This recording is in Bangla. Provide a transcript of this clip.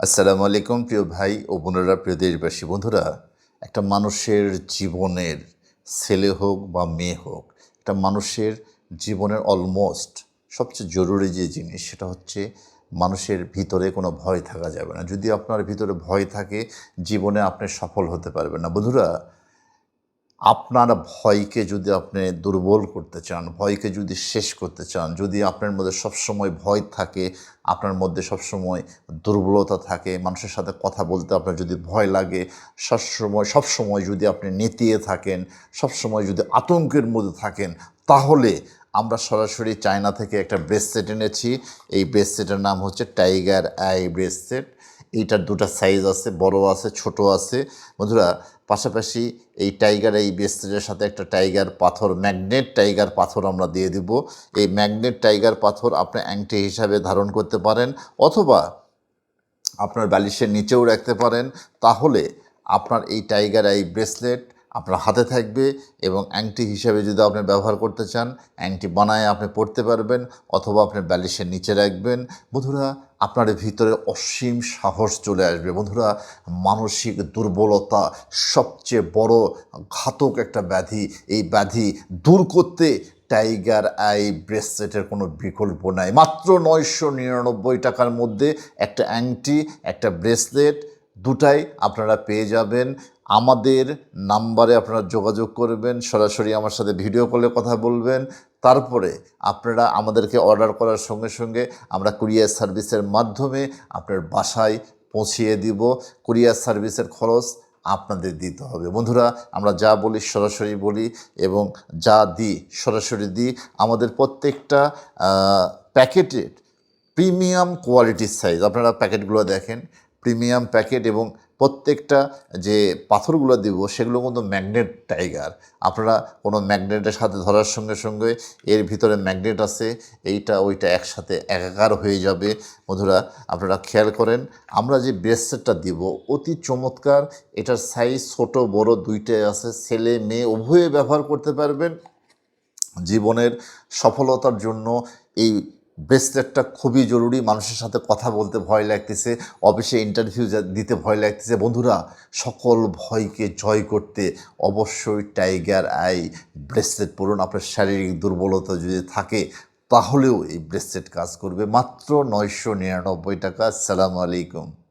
আসসালামু আলাইকুম, প্রিয় ভাই ও বোনেরা, প্রিয় দেশবাসী, বন্ধুরা। একটা মানুষের জীবনের ছেলে হোক বা মেয়ে হোক, একটা মানুষের জীবনের অলমোস্ট সবচেয়ে জরুরি যে জিনিস, সেটা হচ্ছে মানুষের ভিতরে কোনো ভয় থাকা যাবে না। যদি আপনার ভিতরে ভয় থাকে, জীবনে আপনি সফল হতে পারবেন না। বন্ধুরা আপনার ভয়কে যদি আপনি দুর্বল করতে চান, ভয়কে যদি শেষ করতে চান, যদি আপনার মধ্যে সবসময় ভয় থাকে, আপনার মধ্যে সবসময় দুর্বলতা থাকে, মানুষের সাথে কথা বলতে আপনার যদি ভয় লাগে, সবসময় সবসময় যদি আপনি নেতিয়ে থাকেন, সবসময় যদি আতঙ্কের মধ্যে থাকেন, তাহলে আমরা সরাসরি চায়না থেকে একটা ব্রেসলেট এনেছি। এই ব্রেসলেটের নাম হচ্ছে টাইগার আই ব্রেসলেট এইটার দুটা সাইজ আছে বড় আছে ছোট আছে। বন্ধুরা, পাশাপাশি এই টাইগার এই ব্রেসলেটের সাথে একটা টাইগার পাথর ম্যাগনেট টাইগার পাথর আমরা দিয়ে দিব। এই ম্যাগনেট টাইগার পাথর আপনি অ্যাংটি হিসাবে ধারণ করতে পারেন অথবা আপনার বালিশের নিচেও রাখতে পারেন। তাহলে আপনার এই টাইগার আই ব্রেসলেট আপনার হাতে থাকবে এবং অ্যাংটি হিসাবে যদি আপনি ব্যবহার করতে চান, অ্যাংটি বানায় আপনি পড়তে পারবেন অথবা আপনি ব্যালিশের নিচে রাখবেন। বন্ধুরা, আপনার ভিতরে অসীম সাহস চলে আসবে। বন্ধুরা, মানসিক দুর্বলতা সবচেয়ে বড় ঘাতক একটা ব্যাধি। এই ব্যাধি দূর করতে টাইগার আই ব্রেসলেটের কোনো বিকল্প নাই। মাত্র নয়শো নিরানব্বই টাকার মধ্যে একটা অ্যাংটি, একটা ব্রেসলেট, দুটাই আপনারা পেয়ে যাবেন। আমাদের নাম্বারে আপনারা যোগাযোগ করবেন, সরাসরি আমার সাথে ভিডিও কলে কথা বলবেন। তারপরে আপনারা আমাদেরকে অর্ডার করার সঙ্গে সঙ্গে আমরা কুরিয়ার সার্ভিসের মাধ্যমে আপনার বাসায় পৌঁছিয়ে দিব। কুরিয়ার সার্ভিসের খরচ আপনাদের দিতে হবে। বন্ধুরা, আমরা যা বলি সরাসরি বলি এবং যা দিই সরাসরি দিই। আমাদের প্রত্যেকটা প্যাকেটের প্রিমিয়াম কোয়ালিটির সাইজ আপনারা প্যাকেটগুলো দেখেন প্রিমিয়াম প্যাকেট এবং প্রত্যেকটা যে পাথরগুলো দিব, সেগুলো কিন্তু ম্যাগনেট টাইগার। আপনারা কোনো ম্যাগনেটের সাথে ধরার সঙ্গে সঙ্গে এর ভিতরে ম্যাগনেট আছে, এইটা ওইটা একসাথে একাকার হয়ে যাবে। বন্ধুরা, আপনারা খেয়াল করেন, আমরা যে ব্রেসলেটটা দিব, অতি চমৎকার। এটার সাইজ ছোট, বড় দুইটাই আছে। ছেলে, মেয়ে, উভয়ে ব্যবহার করতে পারবেন। জীবনের সফলতার জন্য এই ব্রেসলেটটা খুবই জরুরি, মানুষের সাথে কথা বলতে ভয় লাগতেছে, অফিসে ইন্টারভিউ দিতে ভয় লাগতেছে। বন্ধুরা, সকল ভয়কে জয় করতে অবশ্যই টাইগার আই ব্রেসলেট পরুন। আপনার শারীরিক দুর্বলতা যদি থাকে, তাহলেও এই ব্রেসলেট কাজ করবে। মাত্র নয়শো নিরানব্বই টাকা। সালাম আলাইকুম।